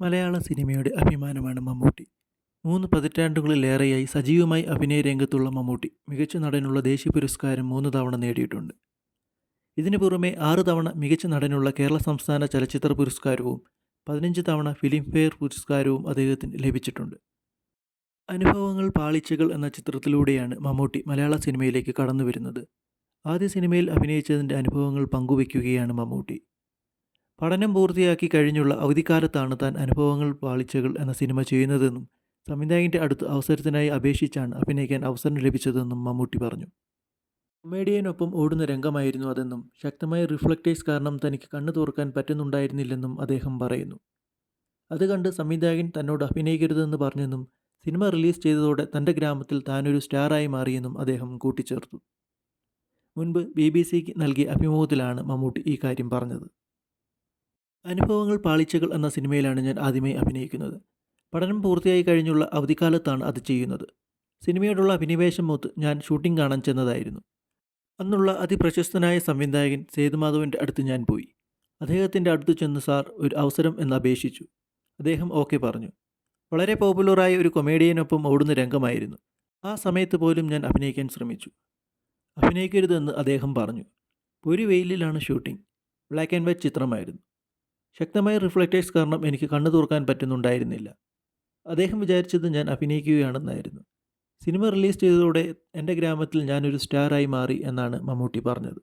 മലയാള സിനിമയുടെ അഭിമാനമാണ് മമ്മൂട്ടി. മൂന്ന് പതിറ്റാണ്ടുകളിലേറെയായി സജീവമായി അഭിനയ രംഗത്തുള്ള മമ്മൂട്ടി മികച്ച നടനുള്ള ദേശീയ പുരസ്കാരം മൂന്ന് തവണ നേടിയിട്ടുണ്ട്. ഇതിനു പുറമെ ആറ് തവണ മികച്ച നടനുള്ള കേരള സംസ്ഥാന ചലച്ചിത്ര പുരസ്കാരവും പതിനഞ്ച് തവണ ഫിലിം ഫെയർ പുരസ്കാരവും അദ്ദേഹത്തിന് ലഭിച്ചിട്ടുണ്ട്. അനുഭവങ്ങൾ പാളിച്ചകൾ എന്ന ചിത്രത്തിലൂടെയാണ് മമ്മൂട്ടി മലയാള സിനിമയിലേക്ക് കടന്നു വരുന്നത് ആദ്യ സിനിമയിൽ അഭിനയിച്ചതിന്റെ അനുഭവങ്ങൾ പങ്കുവയ്ക്കുകയാണ് മമ്മൂട്ടി. പഠനം പൂർത്തിയാക്കി കഴിഞ്ഞുള്ള അവധിക്കാലത്താണ് താൻ അനുഭവങ്ങൾ പാളിച്ചകൾ എന്ന സിനിമ ചെയ്യുന്നതെന്നും സംവിധായകന്റെ അടുത്ത് അവസരത്തിനായി അപേക്ഷിച്ചാണ് അഭിനയിക്കാൻ അവസരം ലഭിച്ചതെന്നും മമ്മൂട്ടി പറഞ്ഞു. കൊമേഡിയനൊപ്പം ഓടുന്ന രംഗമായിരുന്നു അതെന്നും ശക്തമായ റിഫ്ലക്റ്റേഴ്സ് കാരണം തനിക്ക് കണ്ണു തുറക്കാൻ പറ്റുന്നുണ്ടായിരുന്നില്ലെന്നും അദ്ദേഹം പറയുന്നു. അത് കണ്ട് സംവിധായകൻ തന്നോട് അഭിനയിക്കരുതെന്ന് പറഞ്ഞെന്നും സിനിമ റിലീസ് ചെയ്തതോടെ തന്റെ ഗ്രാമത്തിൽ താനൊരു സ്റ്റാറായി മാറിയെന്നും അദ്ദേഹം കൂട്ടിച്ചേർത്തു. മുൻപ് ബി ബി സിക്ക് നൽകിയ അഭിമുഖത്തിലാണ് മമ്മൂട്ടി ഈ കാര്യം പറഞ്ഞത്. അനുഭവങ്ങൾ പാളിച്ചകൾ എന്ന സിനിമയിലാണ് ഞാൻ ആദ്യമായി അഭിനയിക്കുന്നത്. പഠനം പൂർത്തിയായി കഴിഞ്ഞുള്ള അവധിക്കാലത്താണ് അത് ചെയ്യുന്നത്. സിനിമയോടുള്ള അഭിനിവേശം മൂത്ത് ഞാൻ ഷൂട്ടിംഗ് കാണാൻ ചെന്നതായിരുന്നു. അന്നുള്ള അതിപ്രശസ്തനായ സംവിധായകൻ സേതുമാധവന്റെ അടുത്ത് ഞാൻ പോയി. അദ്ദേഹത്തിന്റെ അടുത്ത് ചെന്ന് സാർ ഒരു അവസരം എന്ന് അപേക്ഷിച്ചു. അദ്ദേഹം ഓക്കെ പറഞ്ഞു. വളരെ പോപ്പുലറായ ഒരു കൊമേഡിയനൊപ്പം ഓടുന്ന രംഗമായിരുന്നു. ആ സമയത്ത് പോലും ഞാൻ അഭിനയിക്കാൻ ശ്രമിച്ചു. അഭിനയിക്കരുതെന്ന് അദ്ദേഹം പറഞ്ഞു. ഒരു വെയിലിലാണ് ഷൂട്ടിംഗ്. ബ്ലാക്ക് ആൻഡ് വൈറ്റ് ചിത്രമായിരുന്നു. ശക്തമായ റിഫ്ലക്റ്റേഴ്സ് കാരണം എനിക്ക് കണ്ണു തുറക്കാൻ പറ്റുന്നുണ്ടായിരുന്നില്ല. അദ്ദേഹം വിചാരിച്ചത് ഞാൻ അഭിനയിക്കുകയാണെന്നായിരുന്നു. സിനിമ റിലീസ് ചെയ്തതോടെ എന്റെ ഗ്രാമത്തിൽ ഞാനൊരു സ്റ്റാറായി മാറി എന്നാണ് മമ്മൂട്ടി പറഞ്ഞത്.